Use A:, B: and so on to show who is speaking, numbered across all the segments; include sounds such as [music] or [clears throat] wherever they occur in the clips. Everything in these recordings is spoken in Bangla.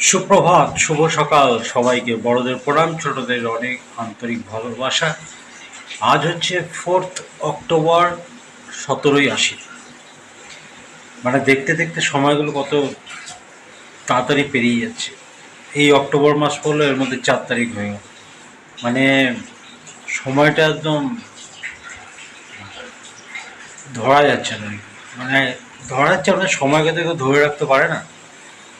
A: সুপ্রভাত, শুভ সকাল। সবাইকে বড়দের প্রণাম, ছোটদের অনেক আন্তরিক ভালোবাসা। আজ হচ্ছে ফোর্থ অক্টোবর সতেরোই আশি মানে দেখতে দেখতে সময়গুলো কত তাড়াতাড়ি পেরিয়ে যাচ্ছে। এই অক্টোবর মাস পড়ল এর মধ্যে চার তারিখ হয়ে গেল। মানে সময়টা একদম ধরা যাচ্ছে না। মানে ধরা যাচ্ছে আপনার সময়কে তো ধরে রাখতে পারে না।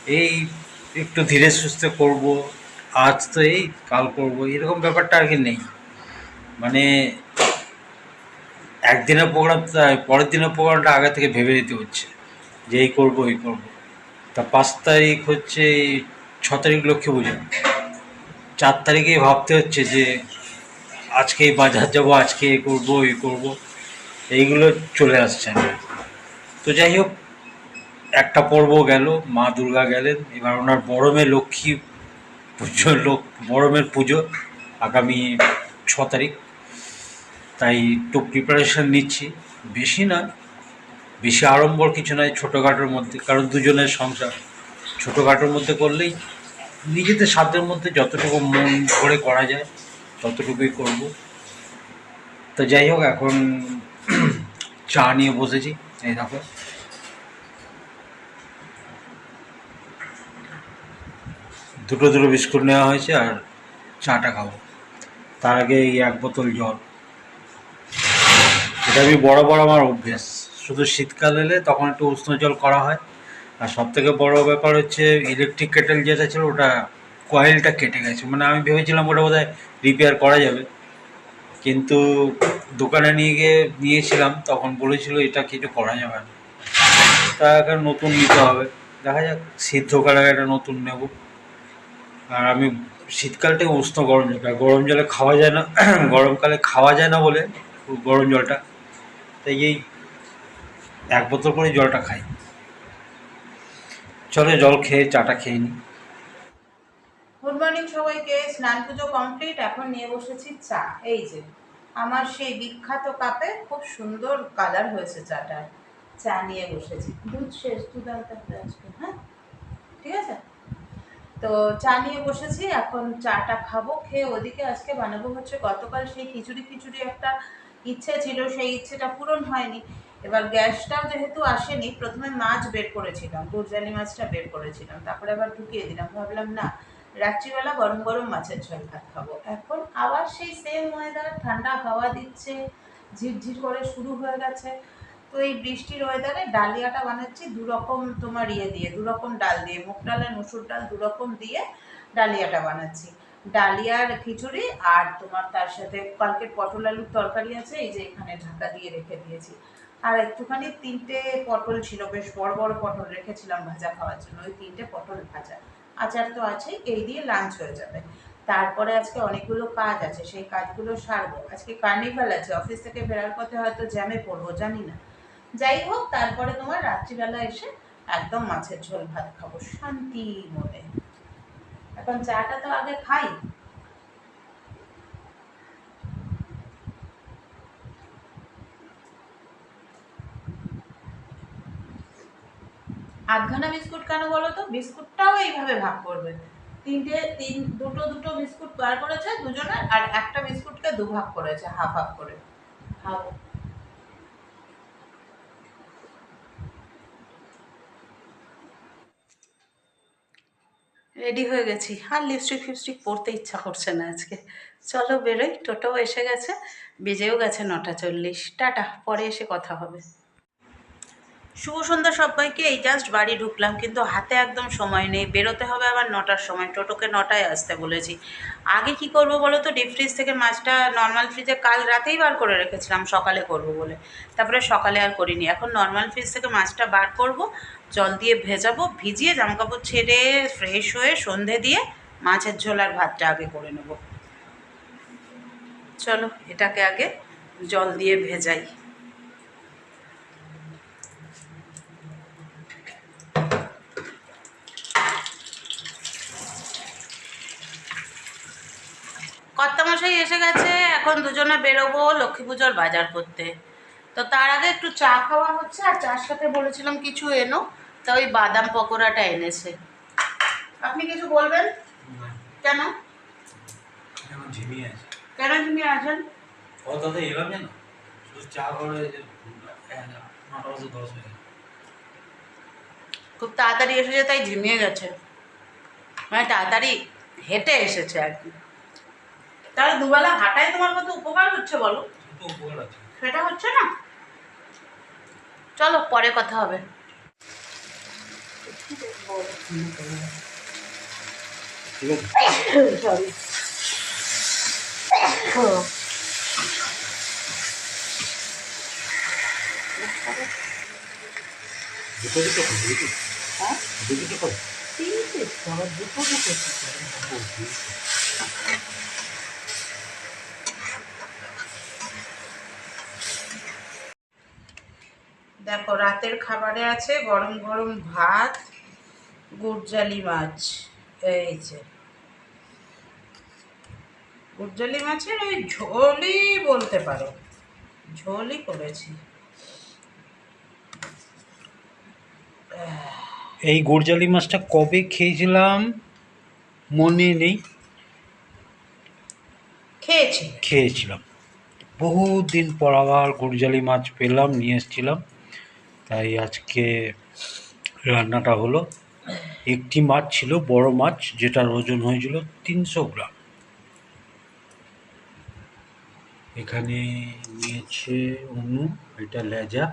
A: এই একটু ধীরে সুস্থে করব, আজ তো এই, কাল করব, এরকম ব্যাপারটা আর কি নেই। মানে একদিনের প্রোগ্রাম পরের দিনের প্রোগ্রামটা আগে থেকে ভেবে নিতে হচ্ছে, যে এই করব এই করব। তা পাঁচ তারিখ হচ্ছে এই ছ তারিখ লক্ষ্মী পুজো। চার তারিখেই ভাবতে হচ্ছে যে, আজকে এই বাজার যাব, আজকে এ করব, এই করব, এইগুলো চলে আসছে তো যাই হোক একটা পর্ব গেল, মা দুর্গা গেলেন, এবার ওনার বড় লক্ষ্মী পুজো লোক বড় মেয়ের পুজো আগামী ছ তারিখ। তাই একটু প্রিপারেশন নিচ্ছি। বেশি না, বেশি আড়ম্বর কিছু নয় ছোটোখাটোর মধ্যে, কারণ দুজনের সংসার। ছোটোখাটোর মধ্যে করলেই নিজেদের সাধ্যের মধ্যে যতটুকু মন ভরে করা যায়, ততটুকুই করব। তো যাই হোক, এখন চা নিয়ে বসেছি, এই দেখো। দুটো দুটো বিস্কুট নেওয়া হয়েছে আর চাটা খাব। তার আগে এই এক বোতল জল। এটা আমি বড় বড় আমার অভ্যেস। শুধু শীতকাল এলে তখন একটু উষ্ণ জল করা হয়। আর সব থেকে বড় ব্যাপার হচ্ছে ইলেকট্রিক কেটেল যেটা ছিল ওটা কয়েলটা কেটে গেছে। মানে আমি ভেবেছিলাম ওটা বোধহয় রিপেয়ার করা যাবে। কিন্তু দোকানে নিয়ে গিয়ে নিয়েছিলাম, তখন বলেছিল এটা কিছু করা যাবে না। তা এখন নতুন নিতে হবে। দেখা যাক, সিদ্ধ করা একটা নতুন নেব। আর আমি শীতকালটাকে উষ্ণ গরম জল খাই। গরম জলে খাওয়া যায় না, [clears throat] গরমকালে খাওয়া যায় না বলে গরম জলটা। তাই এই এক বোতল করে জলটা খাই। চলো জল খেয়ে, চাটা খেয়ে নিই
B: গুড মর্নিং সবাইকে, স্নান পুজো কমপ্লিট এখন নিয়ে বসেছি চা। এই যে, আমার সেই বিখ্যাত কাপে খুব সুন্দর কালার হয়েছে চাটা চা নিয়ে বসেছি। দুধ শেষ, দুধ আনতে হবে আজকে হ্যাঁ? ঠিক আছে? তো চা নিয়ে বসেছি, এখন চাটা খাব, খেয়ে ওদিকে আজকে বানাবো হচ্ছে গতকাল সেই খিচুড়ি খিচুড়ি একটা ইচ্ছে ছিল, সেই ইচ্ছেটা পূরণ হয়নি। এবার গ্যাসটাও যেহেতু আসেনি, প্রথমে মাছ বের করেছিলাম দুর্জানি মাছটা বের করেছিলাম, তারপরে আবার ঢুকিয়ে দিলাম, ভাবলাম না, রাত্রিবেলা গরম গরম মাছের ঝোল ভাত খাব। এখন আবার সেই সেম ওয়েদার ঠান্ডা হাওয়া দিচ্ছে, ঝিরঝির করে শুরু হয়ে গেছে। তো এই বৃষ্টির ওয়েদারে ডালিয়াটা বানাচ্ছি দু রকম তোমার ইয়ে দিয়ে দু রকম ডাল দিয়ে, মুগ ডাল আর মুসুর ডাল দু রকম দিয়ে ডালিয়াটা বানাচ্ছি। ডালিয়ার খিচুড়ি আর তোমার তার সাথে কালকের পটল আলুর তরকারি আছে, এই যে এখানে ঢাকা দিয়ে রেখে দিয়েছি। আর একটুখানি তিনটে পটল ছিল, বেশ বড় বড় পটল রেখেছিলাম ভাজা খাওয়ার জন্য, ওই তিনটে পটল ভাজা। আচার তো আছেই, এই দিয়ে লাঞ্চ হয়ে যাবে। তারপরে আজকে অনেকগুলো কাজ আছে, সেই কাজগুলো সারবো। আজকে কার্নিভাল আছে অফিস থেকে ফেরার পথে হয়তো জ্যামে পড়ব, জানি না। যাই হোক, তারপরে তোমার রাত্রিবেলা এসে একদম মাছের ঝোল ভাত খাব, শান্তি মনে। এখন চাটা তো আগে খাই। আধখানা বিস্কুট কেন বলো তো? বিস্কুটটাও এইভাবে ভাগ করবে। তিনটে, তিন, দুটো দুটো বিস্কুট বার করেছে দুজনের, আর একটা বিস্কুটকে দু ভাগ করেছে, হাফ হাফ করে। খাব রেডি হয়ে গেছি। আর লিপস্টিক ফিপস্টিক পরতে ইচ্ছা করছে না আজকে। চলো বেরোই। টোটোও এসে গেছে। বেজেও গেছে নটা চল্লিশ। টাটা। পরে এসে কথা হবে। শুভ সন্ধ্যা সবাইকে, এই জাস্ট বাড়ি ঢুকলাম, কিন্তু হাতে একদম সময় নেই। বেরোতে হবে আবার নটার সময়, টোটোকে নটায় আসতে বলেছি। আগে কি করব বলো তো? ডিপ ফ্রিজ থেকে মাছটা নর্মাল ফ্রিজে কাল রাতেই বার করে রেখেছিলাম, সকালে করব বলে। তারপরে সকালে আর করিনি। এখন নর্মাল ফ্রিজ থেকে মাছটা বার করব, জল দিয়ে ভেজাবো, ভিজিয়ে জামাকাপড় ছেড়ে ফ্রেশ হয়ে সন্ধে দিয়ে মাছের ঝোল আর ভাতটা আগে করে নেব। চলো, এটাকে আগে জল দিয়ে ভেজাই। কর্তামশাই এসে গেছে এখন দুজনে বেরোবো লক্ষ্মী পুজোর বাজার করতে। তো তার আগে একটু চা খাওয়া হচ্ছে আর চার সাথে বলেছিলাম কিছু এনো তা ওই বাদাম পকোড়াটা এনেছে। আপনি কিছু বলবেন? কেন?
A: ঝিমিয়ে
B: কেন তুমি আছেন?
A: চা করে হয়ে।
B: খুব তাড়াতাড়ি এসেছে তাই ঝিমিয়ে গেছে। মানে তাড়াতাড়ি হেঁটে এসেছে আর কি। তাহলে দুবেলা হাঁটায় তোমার কত উপকার হচ্ছে বলো? সেটা হচ্ছে না? চলো পরে কথা হবে।
A: ঠিক আছে।
B: সরি
A: দুটো দুটো করো দুটো
B: হ্যাঁ
A: দুটো দুটো করো
B: তিনটে আবার দুটো দুটো কি করে?
A: ও, দুটো।
B: দেখো রাতের খাবারে আছে গরম গরম ভাত গুড়জালি মাছ এই যে। গুড়জালি মাছের ওই ঝোলই বলতে পারো ঝোলই করেছি।
A: এই গুড়জালি মাছটা কবে খেয়েছিলাম মনে নেই।
B: খেয়েছি।
A: খেয়েছিলাম। বহুদিন পর আবার গোরজালি মাছ পেলাম নিয়ে এসেছিলাম। তাই আজকে রান্নাটা হলো একটি মাছ ছিল বড় মাছ যেটার ওজন হয়েছিল তিনশো গ্রাম। এখানে নিয়েছে অনু এটা লেজা।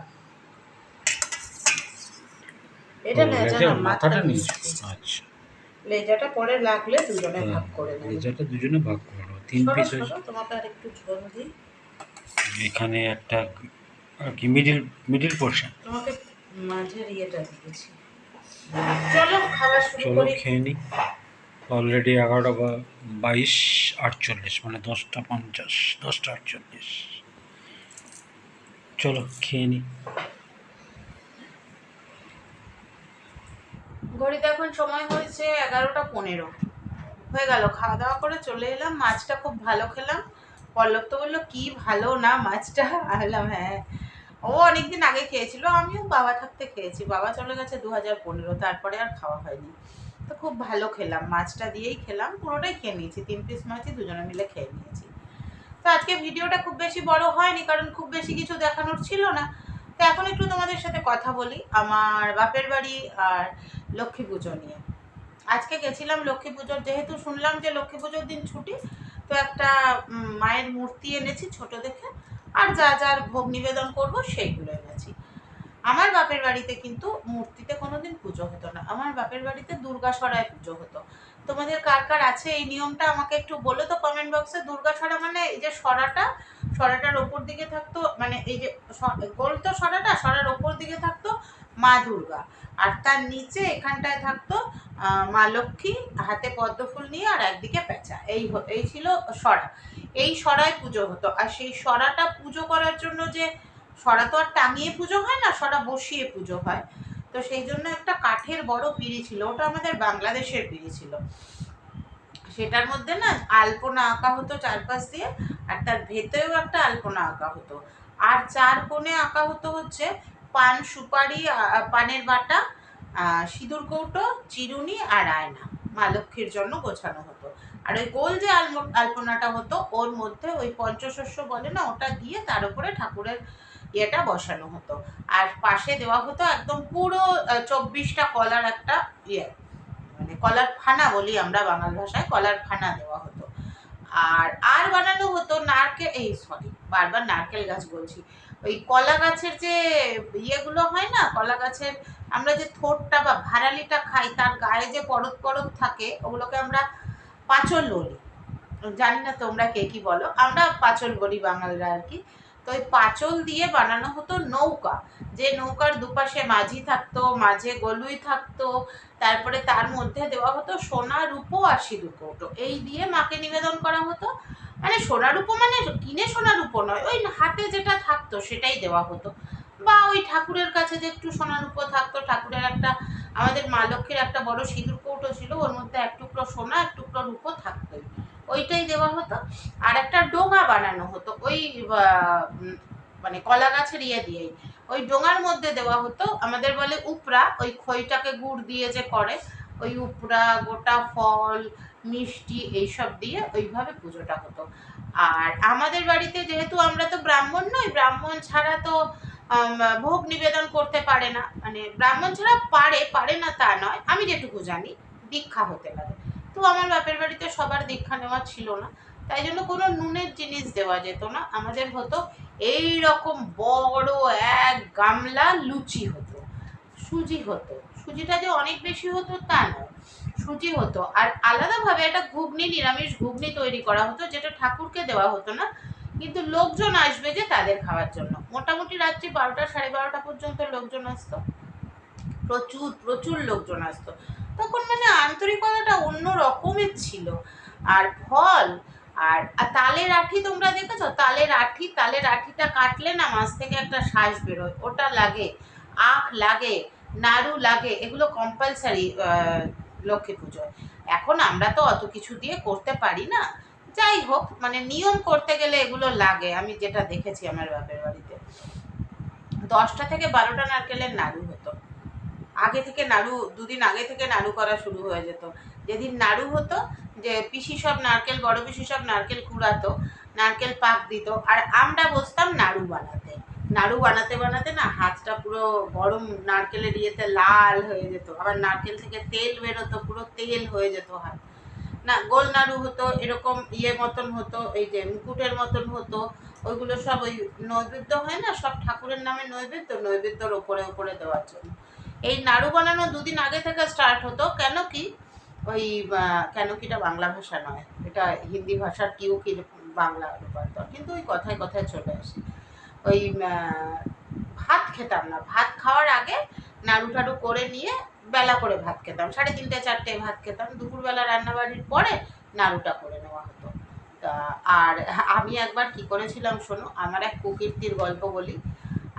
B: এটা লেজা
A: লেজা,
B: না
A: মাথাটা নিয়েছে আচ্ছা।
B: লেজাটা পরে লাগলে দুজনে ভাগ করে
A: লেজাটা দুজনে ভাগ করে নেব। তিন পিস
B: তোমাকে আর একটু ঝোল দিই।
A: এখানে একটা আর কি মিডিল মিডিল পোর্শন
B: তোমাকে মাঝের ইয়েটা দিয়েছি। চলো খাবার শুরু
A: চলো খেয়ে নিই অলরেডি এগারোটা বাইশ আটচল্লিশ মানে দশটা পঞ্চাশ দশটা আটচল্লিশ। চলো খেয়ে নিই
B: ঘড়িতে এখন সময় হয়েছে এগারোটা পনেরো। হয়ে গেল খাওয়া দাওয়া করে চলে এলাম। মাছটা খুব ভালো খেলাম। পল্লব তো বলল কি ভালো না মাছটা? আমি হ্যাঁ। ও অনেকদিন আগে খেয়েছিল, আমিও বাবা থাকতে খেয়েছি। বাবা চলে গেছে দু হাজার পনেরো, তারপরে আর খাওয়া হয়নি। তো খুব ভালো খেলাম, মাছটা দিয়েই খেলাম, পুরোটাই খেয়ে নিয়েছি, তিন পিস মাছই দুজনে মিলে খেয়ে নিয়েছি। তো আজকে ভিডিওটা খুব বেশি বড় হয়নি, কারণ খুব বেশি কিছু দেখানোর ছিল না। তো এখন একটু তোমাদের সাথে কথা বলি, আমার বাপের বাড়ি আর লক্ষ্মী পুজো নিয়ে। আজকে গেছিলাম লক্ষ্মী পুজোর, যেহেতু শুনলাম যে লক্ষ্মী পুজোর দিন ছুটি, তো একটা মায়ের মূর্তি এনেছি ছোট দেখে। আর যা যার ভোগ নিবেদন করব সেইগুলো এনেছি। আমার বাপের বাড়িতে কিন্তু মূর্তিতে কোনোদিন পুজো হতো না। আমার বাপের বাড়িতে দুর্গাসরায় পুজো হতো। তোমাদের কার কার আছে এই নিয়মটা আমাকে একটু বলো তো কমেন্ট বক্সে দুর্গাসরা মানে এই যে সরাটা, সরাটার ওপর দিকে থাকতো মানে এই যে গোল তো সরাটা, সরার ওপর দিকে থাকতো মা দুর্গা। আর তার নিচে এখানটায় থাকতো মা লক্ষ্মী, হাতে পদ্ম ফুল নিয়ে আর একদিকে পেঁচা। এই এই ছিল সরা। এই সরায় পুজো হতো। আর সেই সরাটা পুজো করার জন্য যে সরা তো আর টাঙিয়ে পুজো হয় না, সরা বসিয়ে পুজো হয়। তো সেই জন্য একটা কাঠের বড় পিঁড়ি ছিল, ওটা আমাদের বাংলাদেশের পিঁড়ি ছিল। সেটার মধ্যে না আলপনা আঁকা হতো চারপাশ দিয়ে, আর তার ভেতরেও একটা আলপনা আঁকা হতো। আর চার কোণে আঁকা হতো হচ্ছে পান সুপারি পানের বাটা সিঁদুর কৌটো, চিরুনি আর আয়না। মা লক্ষ্মীর জন্য গোছানো হতো। আর ওই গোল যে আলপনাটা হতো, ওর মধ্যে ওই পঞ্চশস্য বলে না, ওটা দিয়ে তার উপরে ঠাকুরের ইয়েটা বসানো হতো। আর পাশে দেওয়া হতো একদম পুরো চব্বিশটা কলার একটা ইয়ে। মানে কলার ফানা বলি আমরা বাঙাল ভাষায়, কলার ফানা দেওয়া হতো। আর আর বানানো হতো নারকেল, এই সরি বারবার নারকেল গাছ বলছি। ওই কলা গাছের যে ইয়েগুলো হয় না, কলা গাছের আমরা যে থোটটা বা ভাড়ালিটা খাই, তার গায়ে যে পরত পরত থাকে, ওগুলোকে আমরা পাচল বলি। জানি না তোমরা কে কি বলো। আমরা পাচল বলি বাঙালরা আর কি। তো ওই পাচল দিয়ে বানানো হতো নৌকা। যে নৌকার দুপাশে মাঝি থাকতো, মাঝে গলুই থাকতো, তারপরে তার মধ্যে দেওয়া হতো সোনা, রূপো আর সিঁদুর কৌটো এই দিয়ে মাকে নিবেদন করা হতো। মানে সোনা রূপো মানে কিনে সোনা রূপো নয়, ওই হাতে যেটা থাকতো সেটাই দেওয়া হতো। বা ওই ঠাকুরের কাছে যে একটু সোনা রূপো থাকতো, ঠাকুরের একটা, আমাদের মা লক্ষ্মীর একটা বড় সিঁদুর কৌটো ছিল, ওর মধ্যে এক টুকরো সোনা, এক টুকরো রূপো থাকতোই। ওইটাই দেওয়া হতো। আর একটা ডোঙা বানানো হতো, ওই মানে কলা গাছের ইয়ে দিয়েই। ওই ডোঙার মধ্যে দেওয়া হতো, আমাদের বলে উপরা ওই খইটাকে গুড় দিয়ে যে করে, ওই উপরা গোটা ফল, মিষ্টি এইসব দিয়ে ওইভাবে পুজোটা হতো। আর আমাদের বাড়িতে যেহেতু আমরা তো ব্রাহ্মণ নই, ব্রাহ্মণ ছাড়া তো ভোগ নিবেদন করতে পারে না। মানে ব্রাহ্মণ ছাড়া পারে পারে না তা নয়। আমি যেটুকু জানি, দীক্ষা হতে পারে। তো আমার বাপের বাড়িতে সবার দীক্ষা নেওয়া ছিল না। তাই জন্য কোনো নুনের জিনিস দেওয়া যেত না। আমাদের হতো এই রকম বড় এক গামলা লুচি হতো। সুজি হতো। সুজিটা যে অনেক বেশি হতো তা নয়। সুজি হতো। আর আলাদাভাবে একটা ঘুগনি, নিরামিষ ঘুগনি তৈরি করা হতো, যেটা ঠাকুরকে দেওয়া হতো না। কিন্তু লোকজন আসবে যে তাদের খাওয়ার জন্য। মোটামুটি রাত্রি বারোটা, সাড়ে বারোটা পর্যন্ত লোকজন আসতো। প্রচুর প্রচুর লোকজন আসতো। তখন মানে আন্তরিকতাটা অন্য রকমের ছিল। আর ফল, আর তালের আঠি তোমরা দেখেছ? তালের আঠি, তালের আঠিটা কাটলে না মাছ থেকে একটা শ্বাস বেরোয়। ওটা লাগে, আখ লাগে, নাড়ু লাগে, এগুলো কম্পালসারি লক্ষ্মী পুজোয়। এখন আমরা তো অত কিছু দিয়ে করতে পারি না। যাই হোক মানে নিয়ম করতে গেলে এগুলো লাগে। আমি যেটা দেখেছি আমার বাপের বাড়িতে। দশটা থেকে বারোটা নারকেলের নাড়ু হতো। আগে থেকে নাড়ু, দুদিন আগে থেকে নাড়ু করা শুরু হয়ে যেত। যেদিন নাড়ু হতো, যে পিসি সব নারকেল, বড় পিসি সব নারকেল কুড়াতো, নারকেল পাক দিত। আর আমরা বসতাম নাড়ু বানাতে। নাড়ু বানাতে বানাতে না হাতটা পুরো গরম নারকেলের ইয়েতে লাল হয়ে যেত। আবার নারকেল থেকে তেল বেরোতো, পুরো তেল হয়ে যেত হাত। না গোল নাড়ু হতো, এরকম ইয়ে মতন হতো, এই যে মুকুটের মতন হতো, ওইগুলো সব ওই নৈবেদ্য হয় না, সব ঠাকুরের নামে নৈবেদ্য, নৈবেদ্যর ওপরে ওপরে দেওয়ার জন্য। এই নাড়ু বানানো দুদিন আগে থেকে স্টার্ট হতো, কেন কি? ওই কেন কিটা বাংলা ভাষা নয়, এটা হিন্দি ভাষার কিউ কি বাংলা রূপান্তর, কিন্তু ওই কথায় কথায় চলে আসে। ওই ভাত খেতাম না, ভাত খাওয়ার আগে নাড়ু টাড়ু করে নিয়ে বেলা করে ভাত খেতাম। সাড়ে তিনটে, চারটে ভাত খেতাম। দুপুরবেলা রান্নাবাড়ির পরে নাড়ুটা করে নেওয়া হতো। তা, আর আমি একবার কি করেছিলাম শোনো, আমার এক কুকীর্তির গল্প বলি।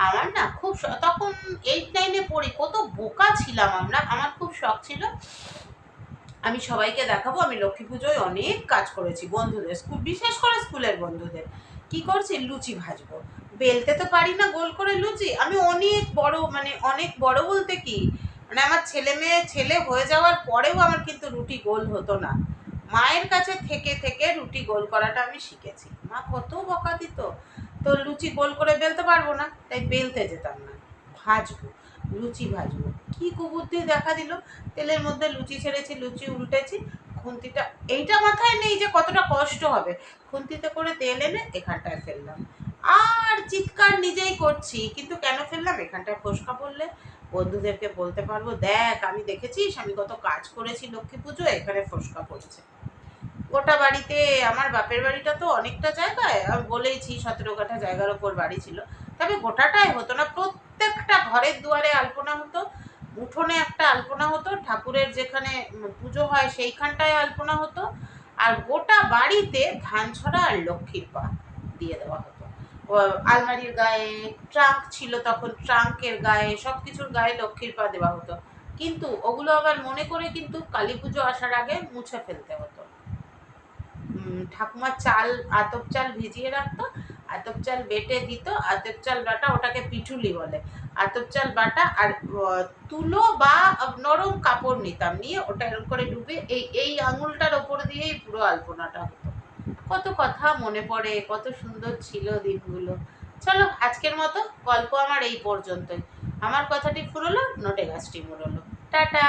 B: আমার না খুব তখন এইট নাইনে পড়ি, কত বোকা ছিলাম আমরা। আমার খুব শখ ছিল, আমি সবাইকে দেখাবো, আমি লক্ষ্মী পুজোয় অনেক কাজ করেছি বন্ধুদের স্কুল, বিশেষ করে স্কুলের বন্ধুদের। কি করছি? লুচি ভাজবো। বেলতে তো পারি না গোল করে লুচি। আমি অনেক বড় মানে অনেক বড় বলতে কি মানে আমার ছেলে মেয়ে, ছেলে হয়ে যাওয়ার পরেও আমার কিন্তু রুটি গোল হতো না। মায়ের কাছে থেকে থেকে রুটি গোল করাটা আমি শিখেছি। মা কত বকা দিত। তো লুচি গোল করে বেলতে পারব না, তাই বেলতে যেতাম না। ভাজবো, লুচি ভাজবো। কি কুবুদ্ধি দেখা দিল। তেলের মধ্যে লুচি ছেড়েছি, লুচি উল্টেছি, খুন্তিটা এইটা মাথায় নেই যে কতটা কষ্ট হবে। খুন্তিতে করে তেল এনে এখানটায় ফেললাম। আর চিৎকার নিজেই করছি, কিন্তু কেন ফেললাম? এখানটায় ফোসকা পড়লে বন্ধুদেরকে বলতে পারব, দেখ, আমি দেখেছিস, আমি কত কাজ করেছি লক্ষ্মী পুজো, এখানে ফোসকা পড়েছে। গোটা বাড়িতে, আমার বাপের বাড়িটা তো অনেকটা জায়গায়, আমি বলেইছি সতেরো কাঠা জায়গার ওপর বাড়ি ছিল। তবে গোটাটাই হতো না, প্রত্যেকটা ঘরের দুয়ারে আলপনা হতো, উঠোনে একটা আলপনা হতো, ঠাকুরের যেখানে পুজো হয় সেইখানটায় আলপনা হতো, আর গোটা বাড়িতে ধান ছড়া আর লক্ষ্মীর পা দিয়ে দেওয়া হতো। আলমারির গায়ে ট্রাঙ্ক ছিল তখন ট্রাঙ্কের গায়ে সব কিছুর গায়ে লক্ষ্মীর পা দেওয়া হতো। কিন্তু ওগুলো আবার মনে করে কিন্তু কালী পুজো আসার আগে মুছে ফেলতে হতো। ঠাকুমা চাল, আতপ চাল ভিজিয়ে রাখতো, আতপ চাল বেটে দিত, আতপ চাল বাটা ওটাকে পিঠুলি বলে। আতপ চাল বাটা আর তুলো বা নরম কাপড় নিতাম, নিয়ে ওটা এরকম করে ডুবে এই এই আঙুলটার ওপর দিয়েই পুরো আলপনাটা হতো। কত কথা মনে পড়ে, কত সুন্দর ছিল দিনগুলো। চলো, আজকের মতো গল্প আমার এই পর্যন্তই। আমার কথাটি ফুরলো, নোটে গাছটি মুরলো টাটা!